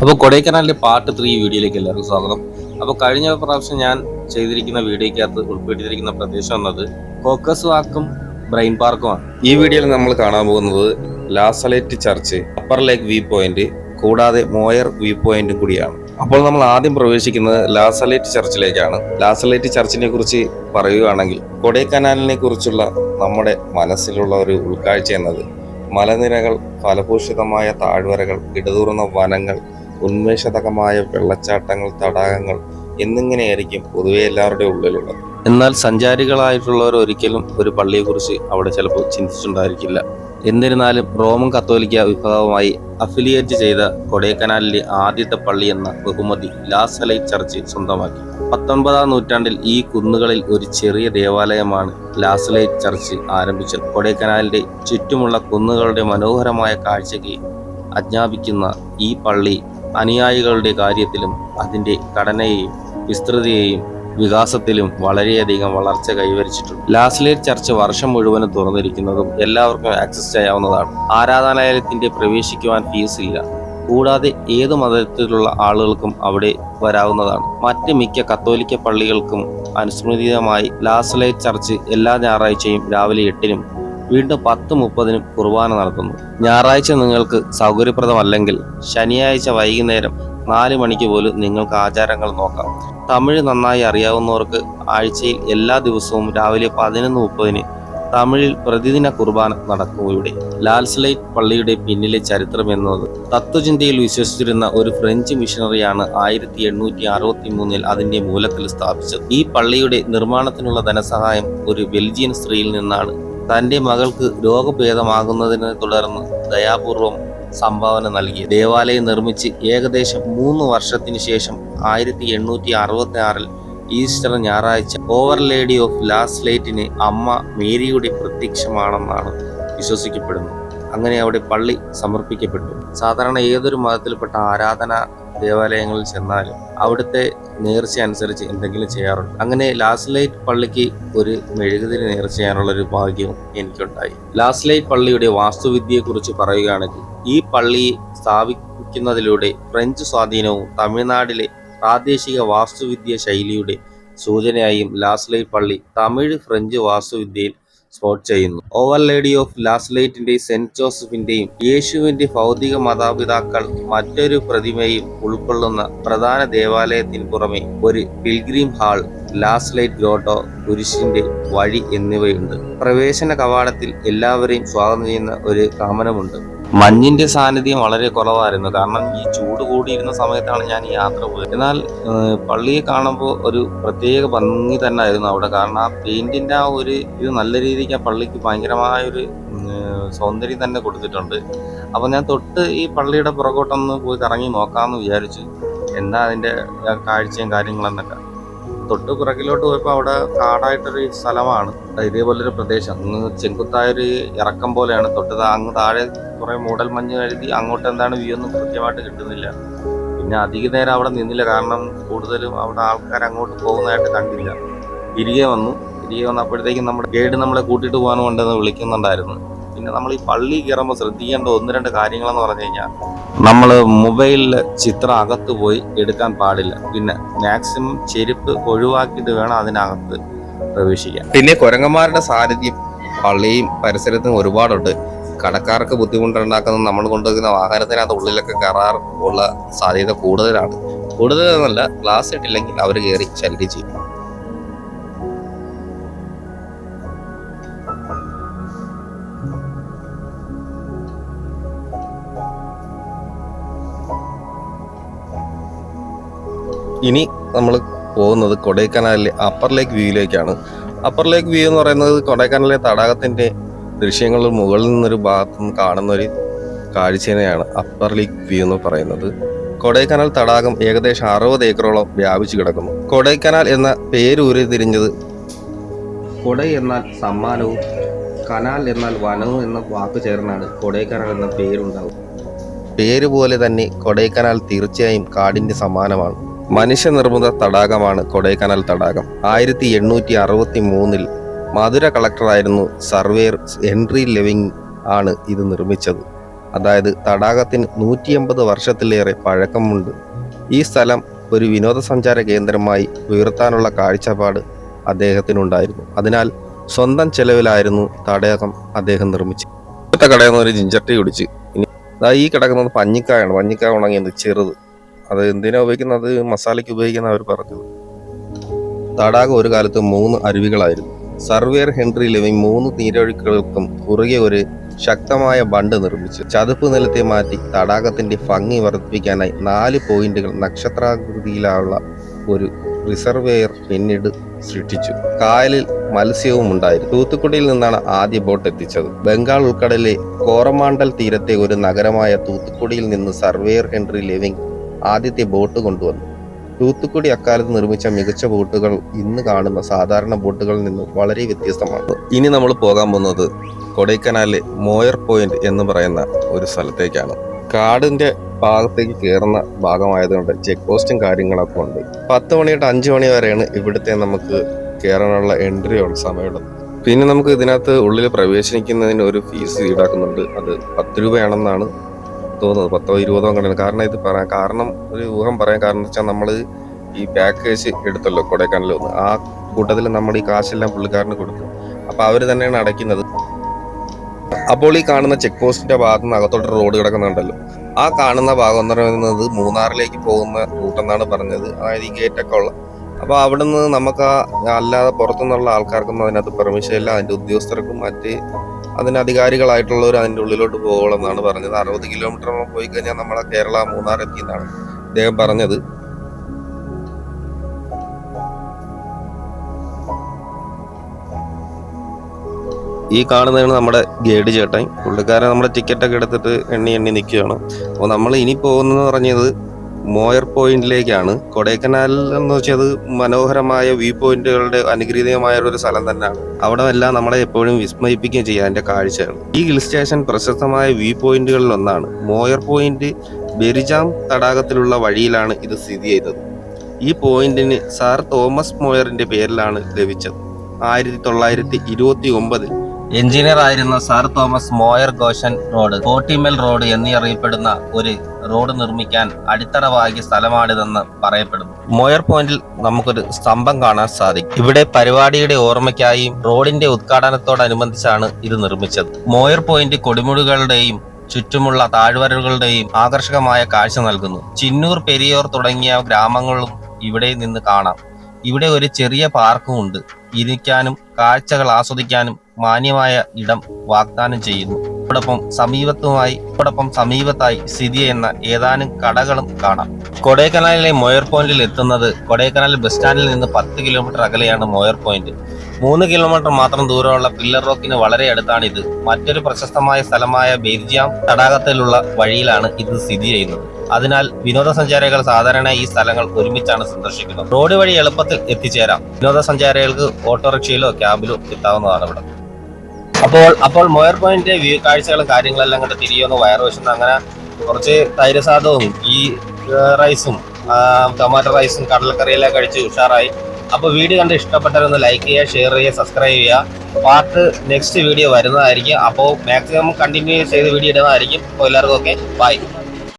അപ്പോൾ കൊടൈക്കനാലിന്റെ part three വീഡിയോയിലേക്ക് എല്ലാവർക്കും സ്വാഗതം. അപ്പോൾ കഴിഞ്ഞ പ്രാവശ്യം ഞാൻ ചെയ്തിരിക്കുന്ന വീഡിയോയ്ക്കകത്ത് ഉൾപ്പെട്ടിരിക്കുന്ന പ്രദേശം എന്നത് കോക്കസ് വാക്കും ബ്രെയിൻ പാർക്കുമാണ് ഈ വീഡിയോയിൽ നമ്മൾ കാണാൻ പോകുന്നത് La Salette church upper lake view point കൂടാതെ മോയർ വ്യൂ പോയിന്റും കൂടിയാണ്. അപ്പോൾ നമ്മൾ ആദ്യം പ്രവേശിക്കുന്നത് ലാസലേറ്റ് ചർച്ചിലേക്കാണ്. ലാസലേറ്റ് ചർച്ചിനെ കുറിച്ച് പറയുകയാണെങ്കിൽ കൊടൈക്കനാലിനെ കുറിച്ചുള്ള നമ്മുടെ മനസ്സിലുള്ള ഒരു ഉൾക്കാഴ്ച എന്നത് മലനിരകൾ ഫലഭൂഷിതമായ താഴ്വരകൾ ഇടതൂർന്ന വനങ്ങൾ ഉന്മേഷതകമായ വെള്ളച്ചാട്ടങ്ങൾ തടാകങ്ങൾ എന്നിങ്ങനെയായിരിക്കും പൊതുവെ എല്ലാവരുടെയും ഉള്ളിലുള്ളത്. എന്നാൽ സഞ്ചാരികളായിട്ടുള്ളവർ ഒരിക്കലും ഒരു പള്ളിയെക്കുറിച്ച് അവിടെ ചിലപ്പോൾ ചിന്തിച്ചിട്ടുണ്ടായിരിക്കില്ല. എന്നിരുന്നാലും റോമൻ കത്തോലിക്ക വിഭാഗവുമായി അഫിലിയേറ്റ് ചെയ്ത കൊടൈക്കനാലിലെ ആദ്യത്തെ പള്ളി എന്ന ബഹുമതി ലാസലൈ ചർച്ച് സ്വന്തമാക്കി. പത്തൊൻപതാം നൂറ്റാണ്ടിൽ ഈ കുന്നുകളിൽ ഒരു ചെറിയ ദേവാലയമാണ് ലാസലൈ ചർച്ച് ആരംഭിച്ചത്. കൊടൈക്കനാലിന്റെ ചുറ്റുമുള്ള കുന്നുകളുടെ മനോഹരമായ കാഴ്ചയ്ക്ക് അജ്ഞാപിക്കുന്ന ഈ പള്ളി അനുയായികളുടെ കാര്യത്തിലും അതിന്റെ ഘടനയെയും വിസ്തൃതിയെയും വികാസത്തിലും വളരെയധികം വളർച്ച കൈവരിച്ചിട്ടുണ്ട്. ലാസ്ലേറ്റ് ചർച്ച് വർഷം മുഴുവനും തുറന്നിരിക്കുന്നതും എല്ലാവർക്കും ആക്സസ് ചെയ്യാവുന്നതാണ്. ആരാധനാലയത്തിന്റെ പ്രവേശിക്കുവാൻ ഫീസ് ഇല്ല. കൂടാതെ ഏത് മതത്തിലുള്ള ആളുകൾക്കും അവിടെ വരാവുന്നതാണ്. മറ്റ് മിക്ക കത്തോലിക്ക പള്ളികൾക്കും അനുസ്മൃതിതമായി ലാസ്ലേറ്റ് ചർച്ച് എല്ലാ ഞായറാഴ്ചയും രാവിലെ എട്ടിനും വീണ്ടും പത്ത് മുപ്പതിനും കുർബാന നടത്തുന്നു. ഞായറാഴ്ച നിങ്ങൾക്ക് സൗകര്യപ്രദമല്ലെങ്കിൽ ശനിയാഴ്ച വൈകുന്നേരം നാല് മണിക്ക് പോലും നിങ്ങൾക്ക് ആചാരങ്ങൾ നോക്കാം. തമിഴ് നന്നായി അറിയാവുന്നവർക്ക് ആഴ്ചയിൽ എല്ലാ ദിവസവും രാവിലെ പതിനൊന്ന് മുപ്പതിന് തമിഴിൽ പ്രതിദിന കുർബാന നടക്കും ഇവിടെ ലാൽസ്ലൈറ്റ് പള്ളിയുടെ പിന്നിലെ ചരിത്രം എന്നത്. തത്വചിന്തയിൽ വിശ്വസിച്ചിരുന്ന ഒരു ഫ്രഞ്ച് മിഷണറിയാണ് ആയിരത്തി എണ്ണൂറ്റി അറുപത്തി മൂന്നിൽ അതിന്റെ മൂലത്തിൽ സ്ഥാപിച്ചത്. ഈ പള്ളിയുടെ നിർമ്മാണത്തിനുള്ള ധനസഹായം ഒരു ബെൽജിയൻ സ്ത്രീയിൽ നിന്നാണ് തന്റെ മകൾക്ക് രോഗഭേദമാകുന്നതിനെ തുടർന്ന് ദയാപൂർവം സംഭാവന നൽകി. ദേവാലയം നിർമ്മിച്ച് ഏകദേശം മൂന്ന് വർഷത്തിനു ശേഷം ആയിരത്തി എണ്ണൂറ്റി അറുപത്തി ആറിൽ ഈസ്റ്റർ ഞായറാഴ്ച ഓവർ ലേഡി ഓഫ് ലാസ്റ്റ് ലൈറ്റിന് അമ്മ മേരിയുടെ പ്രത്യക്ഷമാണെന്നാണ് വിശ്വസിക്കപ്പെടുന്നു അങ്ങനെ അവിടെ പള്ളി സമർപ്പിക്കപ്പെട്ടു. സാധാരണ ഏതൊരു മതത്തിൽപ്പെട്ട ആരാധന ദേവാലയങ്ങളിൽ ചെന്നാലും അവിടുത്തെ നേർച്ച അനുസരിച്ച് എന്തെങ്കിലും ചെയ്യാറുണ്ട്. അങ്ങനെ ലാസ്റ്റ് ലൈറ്റ് പള്ളിക്ക് ഒരു മെഴുകുതിരി നേർച്ച ചെയ്യാനുള്ള ഒരു ഭാഗ്യവും എനിക്കുണ്ടായി. ലാസ്റ്റ് ലൈറ്റ് പള്ളിയുടെ വാസ്തുവിദ്യയെക്കുറിച്ച് പറയുകയാണെങ്കിൽ ഈ പള്ളി സ്ഥാപിക്കുന്നതിലൂടെ ഫ്രഞ്ച് സ്വാധീനവും തമിഴ്നാടിലെ പ്രാദേശിക വാസ്തുവിദ്യ ശൈലിയുടെ സൂചനയായും ലാസ്ലൈ പള്ളി തമിഴ് ഫ്രഞ്ച് വാസ്തുവിദ്യയിൽ സ്പോട്ട് ചെയ്യുന്നു. ഓവർ ലേഡി ഓഫ് ലാസ്ലൈറ്റിന്റെയും സെന്റ് ജോസഫിന്റെയും യേശുവിന്റെ ഭൗതിക മാതാപിതാക്കൾ മറ്റൊരു പ്രതിമയും ഉൾക്കൊള്ളുന്ന പ്രധാന ദേവാലയത്തിന് പുറമെ ഒരു പിൽഗ്രീം ഹാൾ ലാസ്ലൈറ്റ് ഗ്രോട്ടോ കുരിശിന്റെ വഴി എന്നിവയുണ്ട്. പ്രവേശന കവാടത്തിൽ എല്ലാവരെയും സ്വാഗതം ചെയ്യുന്ന ഒരു കാമനമുണ്ട് മഞ്ഞിന്റെ സാന്നിധ്യം വളരെ കുറവായിരുന്നു. കാരണം ഈ ചൂട് കൂടിയിരുന്ന സമയത്താണ് ഞാൻ ഈ യാത്ര പോയത്. എന്നാൽ പള്ളിയെ കാണുമ്പോൾ ഒരു പ്രത്യേക ഭംഗി തന്നെ ആയിരുന്നു അവിടെ. കാരണം ആ പെയിന്റിന്റെ ആ ഒരു ഇത് നല്ല രീതിക്ക് ആ പള്ളിക്ക് ഭയങ്കരമായൊരു സൗന്ദര്യം തന്നെ കൊടുത്തിട്ടുണ്ട്. അപ്പോൾ ഞാൻ തൊട്ട് ഈ പള്ളിയുടെ പുറകോട്ടൊന്ന് പോയി കറങ്ങി നോക്കാമെന്ന് വിചാരിച്ചു എന്താ അതിന്റെ ആ കാഴ്ചയും കാര്യങ്ങളെന്നൊക്കെ. തൊട്ട് പുറകിലോട്ട് പോയപ്പോൾ അവിടെ കാടായിട്ടൊരു സ്ഥലമാണ്. ഇതേപോലൊരു പ്രദേശം. അങ്ങ് ചെങ്കുത്തായൊരു ഇറക്കം പോലെയാണ്. തൊട്ട് അങ്ങ് താഴെ കുറെ മൂടൽ മഞ്ഞ് കരുതി അങ്ങോട്ട് എന്താണ് വ്യൂ ഒന്നും കൃത്യമായിട്ട് കിട്ടുന്നില്ല. പിന്നെ അധിക നേരം അവിടെ നിന്നില്ല. കാരണം കൂടുതലും അവിടെ ആൾക്കാർ അങ്ങോട്ട് പോകുന്നതായിട്ട് കണ്ടില്ല. തിരികെ വന്നു. തിരികെ വന്നപ്പോഴത്തേക്കും നമ്മുടെ ഗൈഡ് നമ്മളെ കൂട്ടിയിട്ട് പോകാൻ കൊണ്ടെന്ന് വിളിക്കുന്നുണ്ടായിരുന്നു. പിന്നെ നമ്മൾ ഈ പള്ളി കയറുമ്പോൾ ശ്രദ്ധിക്കേണ്ട ഒന്ന് രണ്ട് കാര്യങ്ങളെന്ന് പറഞ്ഞു കഴിഞ്ഞാൽ നമ്മൾ മൊബൈലിൽ ചിത്രം അകത്ത് പോയി എടുക്കാൻ പാടില്ല. പിന്നെ മാക്സിമം ചെരുപ്പ് ഒഴിവാക്കിയിട്ട് വേണം അതിനകത്ത് പ്രവേശിക്കാൻ. പിന്നെ കുരങ്ങന്മാരുടെ സാന്നിധ്യം പള്ളിയും പരിസരത്തും ഒരുപാടുണ്ട്. കടക്കാർക്ക് ബുദ്ധിമുട്ടുണ്ടാക്കുന്ന നമ്മൾ കൊണ്ടുവരുന്ന വാഹനത്തിനകത്ത് ഉള്ളിലൊക്കെ കയറാർ ഉള്ള സാധ്യത കൂടുതലാണ്. കൂടുതലെന്നല്ല ഗ്ലാസ് ഇട്ടില്ലെങ്കിൽ അവർ കയറി ശല്യം ചെയ്യും. ഇനി നമ്മൾ പോകുന്നത് കൊടൈക്കനാലിലെ അപ്പർ ലേക്ക് വ്യൂയിലേക്കാണ് അപ്പർ ലേക്ക് വ്യൂ എന്ന് പറയുന്നത് കൊടൈക്കനാലിലെ തടാകത്തിന്റെ ദൃശ്യങ്ങൾ മുകളിൽ നിന്നൊരു ഭാഗത്തു നിന്ന് കാണുന്ന ഒരു കാഴ്ചയാണ് അപ്പർ ലേക്ക് വ്യൂ എന്ന് പറയുന്നത്. കൊടൈക്കനാൽ തടാകം ഏകദേശം അറുപത് ഏക്കറോളം വ്യാപിച്ചു കിടക്കുന്നു. കൊടൈക്കനാൽ എന്ന പേര് ഉരുതിരിഞ്ഞത് കൊടൈ എന്നാൽ സമ്മാനവും കനാൽ എന്നാൽ വനവും എന്ന വാക്ക് ചേർന്നാണ് കൊടൈക്കനാൽ എന്ന പേരുണ്ടാവുക. പേര് പോലെ തന്നെ കൊടൈക്കനാൽ തീർച്ചയായും കാടിന്റെ സമാനമാണ് മനുഷ്യനിർമ്മിത തടാകമാണ് കൊടൈക്കനാൽ തടാകം. ആയിരത്തി എണ്ണൂറ്റി അറുപത്തി മൂന്നിൽ മധുര കളക്ടറായിരുന്നു സർവേർ ഹെൻറി ലെവിങ് ആണ് ഇത് നിർമ്മിച്ചത്. അതായത് തടാകത്തിന് നൂറ്റി എൺപത് വർഷത്തിലേറെ പഴക്കമുണ്ട്. ഈ സ്ഥലം ഒരു വിനോദസഞ്ചാര കേന്ദ്രമായി ഉയർത്താനുള്ള കാഴ്ചപ്പാട് അദ്ദേഹത്തിനുണ്ടായിരുന്നു. അതിനാൽ സ്വന്തം ചെലവിലായിരുന്നു തടാകം അദ്ദേഹം നിർമ്മിച്ചത്. ഇപ്പോഴത്തെ കടയിൽ നിന്ന് ഒരു ജിഞ്ചർ ടീ കുടിച്ച് ഇനി ഈ കിടക്കുന്നത് പഞ്ഞിക്കായാണ്. പഞ്ഞിക്കായ ഉണങ്ങിയത് ചെറുത്. അത് എന്തിനാ ഉപയോഗിക്കുന്നത്? മസാലയ്ക്ക് ഉപയോഗിക്കുന്ന അവർ പറഞ്ഞത്. തടാകം ഒരു കാലത്ത് മൂന്ന് അരുവികളായിരുന്നു. സർവേയർ ഹെൻറി ലെവിങ് മൂന്ന് നീരൊഴുക്കുകൾക്കും കുറുകെ ഒരു ശക്തമായ ബണ്ട് നിർമ്മിച്ചു. ചതുപ്പ് നിലത്തെ മാറ്റി തടാകത്തിന്റെ ഭംഗി വർദ്ധിപ്പിക്കാനായി നാല് പോയിന്റുകൾ നക്ഷത്രാകൃതിയിലുള്ള ഒരു റിസർവേയർ പിന്നീട് സൃഷ്ടിച്ചു. കായലിൽ മത്സ്യവും ഉണ്ടായിരുന്നു. തൂത്തുക്കുടിയിൽ നിന്നാണ് ആദ്യ ബോട്ട് എത്തിച്ചത്. ബംഗാൾ ഉൾക്കടലിലെ കോറമാണ്ടൽ തീരത്തെ ഒരു നഗരമായ തൂത്തുക്കുടിയിൽ നിന്ന് സർവേയർ ഹെൻറി ലെവിങ് ആദ്യത്തെ ബോട്ട് കൊണ്ടുവന്നു. തൂത്തുക്കുടി അക്കാലത്ത് നിർമ്മിച്ച മികച്ച ബോട്ടുകൾ ഇന്ന് കാണുന്ന സാധാരണ ബോട്ടുകളിൽ നിന്നും വളരെ വ്യത്യസ്തമാണ്. ഇനി നമ്മൾ പോകാൻ പോകുന്നത് കൊടൈക്കനാലിലെ മോയർ പോയിന്റ് എന്ന് പറയുന്ന ഒരു സ്ഥലത്തേക്കാണ്. കാടിന്റെ ഭാഗത്തേക്ക് കയറുന്ന ഭാഗമായതുകൊണ്ട് ചെക്ക് പോസ്റ്റും കാര്യങ്ങളൊക്കെ ഉണ്ട്. പത്ത് മണി തൊട്ട് അഞ്ച് മണി വരെയാണ് ഇവിടുത്തെ നമുക്ക് കയറാനുള്ള എൻട്രി ഉള്ള സമയമുള്ളത്. പിന്നെ നമുക്ക് ഇതിനകത്ത് ഉള്ളിൽ പ്രവേശിക്കുന്നതിന് ഒരു ഫീസ് ഈടാക്കുന്നുണ്ട്. അത് പത്ത് രൂപയാണെന്നാണ് തോന്നുന്നത് പത്തോ ഇരുപതോ അങ്ങനെയാണ്. കാരണം ഇത് പറയാൻ കാരണം ഒരു ഊഹം പറയാൻ കാരണം വെച്ചാൽ നമ്മൾ ഈ പാക്കേജ് എടുത്തല്ലോ കൊടൈക്കനാലിൽ ഒന്ന് ആ കൂട്ടത്തിൽ നമ്മൾ ഈ കാശെല്ലാം പുള്ളിക്കാരന് കൊടുക്കും അപ്പൊ അവർ തന്നെയാണ് അടയ്ക്കുന്നത്. അപ്പോൾ ഈ കാണുന്ന ചെക്ക് പോസ്റ്റിന്റെ ഭാഗത്ത് നിന്ന് അകത്തോട്ട് റോഡ് കിടക്കുന്നുണ്ടല്ലോ. ആ കാണുന്ന ഭാഗം എന്ന് പറയുന്നത് മൂന്നാറിലേക്ക് പോകുന്ന റൂട്ടെന്നാണ് പറഞ്ഞത്. അതായത് ഈ ഗേറ്റൊക്കെ ഉള്ള അപ്പോൾ അവിടെ നിന്ന് നമുക്ക് അല്ലാതെ പുറത്തുനിന്നുള്ള ആൾക്കാർക്കൊന്നും അതിനകത്ത് പെർമിഷൻ ഇല്ല. അതിന്റെ ഉദ്യോഗസ്ഥർക്കും മറ്റ് അതിന് അധികാരികളായിട്ടുള്ളവർ അതിന്റെ ഉള്ളിലോട്ട് പോകണമെന്നാണ് പറഞ്ഞത്. അറുപത് കിലോമീറ്ററോളം പോയി കഴിഞ്ഞാൽ നമ്മളെ കേരള മൂന്നാർ എത്തി എന്നാണ് അദ്ദേഹം പറഞ്ഞത്. ഈ കാണുന്നതാണ് നമ്മുടെ ഗൈഡ് ചേട്ടൻ. പുള്ളിക്കാരൻ നമ്മുടെ ടിക്കറ്റൊക്കെ എടുത്തിട്ട് എണ്ണി എണ്ണി നിൽക്കുകയാണ്. അപ്പോൾ നമ്മൾ ഇനി പോകുന്നതെന്ന് പറഞ്ഞത് മോയർ പോയിന്റിലേക്കാണ്. കൊടൈക്കനാലിൽ എന്ന് വെച്ചാൽ അത് മനോഹരമായ വ്യൂ പോയിന്റുകളുടെ അനുഗ്രഹീതമായ ഒരു സ്ഥലം തന്നെയാണ്. അവിടെ എല്ലാം നമ്മളെ എപ്പോഴും വിസ്മയിപ്പിക്കുകയും ചെയ്യാം അതിന്റെ കാഴ്ചകൾ. ഈ ഹിൽ സ്റ്റേഷൻ പ്രശസ്തമായ വ്യൂ പോയിന്റുകളിൽ ഒന്നാണ്. മോയർ പോയിന്റ് ബെരിജാം തടാകത്തിലുള്ള വഴിയിലാണ് ഇത് സ്ഥിതി ചെയ്തത്. ഈ പോയിന്റിന് സാർ തോമസ് മോയറിന്റെ പേരിലാണ് ലഭിച്ചത്. ആയിരത്തി തൊള്ളായിരത്തി ഇരുപത്തി ഒമ്പതിൽ എഞ്ചിനീയർ ആയിരുന്ന sir Thomas Moir Goshen road കോട്ടിമൽ road എന്നീ അറിയപ്പെടുന്ന ഒരു റോഡ് നിർമ്മിക്കാൻ അടിത്തറ വാങ്ങിയ സ്ഥലമാണിതെന്ന് പറയപ്പെടുന്നു. മോയർ പോയിന്റിൽ നമുക്കൊരു സ്തംഭം കാണാൻ സാധിക്കും. ഇവിടെ പരിപാടിയുടെ ഓർമ്മയ്ക്കായും റോഡിന്റെ ഉദ്ഘാടനത്തോടനുബന്ധിച്ചാണ് ഇത് നിർമ്മിച്ചത്. മോയർ പോയിന്റ് കൊടുമുടികളുടെയും ചുറ്റുമുള്ള താഴ്വരകളുടെയും ആകർഷകമായ കാഴ്ച നൽകുന്നു. ചിന്നൂർ പെരിയോർ തുടങ്ങിയ ഗ്രാമങ്ങളും ഇവിടെ നിന്ന് കാണാം. ഇവിടെ ഒരു ചെറിയ പാർക്കും ഉണ്ട് ഇരിക്കാനും കാഴ്ചകൾ ആസ്വദിക്കാനും മാന്യമായ ഇടം വാഗ്ദാനം ചെയ്യുന്നു. ഇതോടൊപ്പം സമീപത്തുമായി ഇതോടൊപ്പം സമീപത്തായി സ്ഥിതി ചെയ്യുന്ന ഏതാനും കടകളും കാണാം. കൊടൈക്കനാലിലെ മോയർ പോയിന്റിൽ എത്തുന്നത് കൊടൈക്കനാൽ ബസ് സ്റ്റാൻഡിൽ നിന്ന് പത്ത് കിലോമീറ്റർ അകലെയാണ് മോയർ പോയിന്റ്. മൂന്ന് കിലോമീറ്റർ മാത്രം ദൂരമുള്ള പില്ലർ റോക്കിന് വളരെ അടുത്താണ് ഇത് മറ്റൊരു പ്രശസ്തമായ സ്ഥലമായ ബെയ്ജിയാം തടാകത്തിലുള്ള വഴിയിലാണ് ഇത് സ്ഥിതി ചെയ്യുന്നത്. അതിനാൽ വിനോദസഞ്ചാരികൾ സാധാരണ ഈ സ്ഥലങ്ങൾ ഒരുമിച്ചാണ് സന്ദർശിക്കുന്നത്. റോഡ് വഴി എളുപ്പത്തിൽ എത്തിച്ചേരാം. വിനോദസഞ്ചാരികൾക്ക് ഓട്ടോറിക്ഷയിലോ ക്യാബിലോ എത്താവുന്നതാണ് ഇവിടെ. അപ്പോൾ അപ്പോൾ മോയർ പോയിന്റ് വ്യൂ കാഴ്ചകളും കാര്യങ്ങളെല്ലാം കണ്ട് തിരിയൊന്ന് വയർ വശം അങ്ങനെ കുറച്ച് തൈര് സാധവും ഈ റൈസും ടൊമാറ്റോ റൈസും കടലക്കറിയെല്ലാം കഴിച്ച് ഉഷാറായി. അപ്പോൾ വീഡിയോ കണ്ട് ഇഷ്ടപ്പെട്ടവരൊന്ന് ലൈക്ക് ചെയ്യുക ഷെയർ ചെയ്യുക സബ്സ്ക്രൈബ് ചെയ്യുക. പാർട്ട് നെക്സ്റ്റ് വീഡിയോ വരുന്നതായിരിക്കും. അപ്പോൾ മാക്സിമം കണ്ടിന്യൂ ചെയ്ത് വീഡിയോ ഇടുന്നതായിരിക്കും. അപ്പോൾ എല്ലാവർക്കും ഓക്കെ ബൈ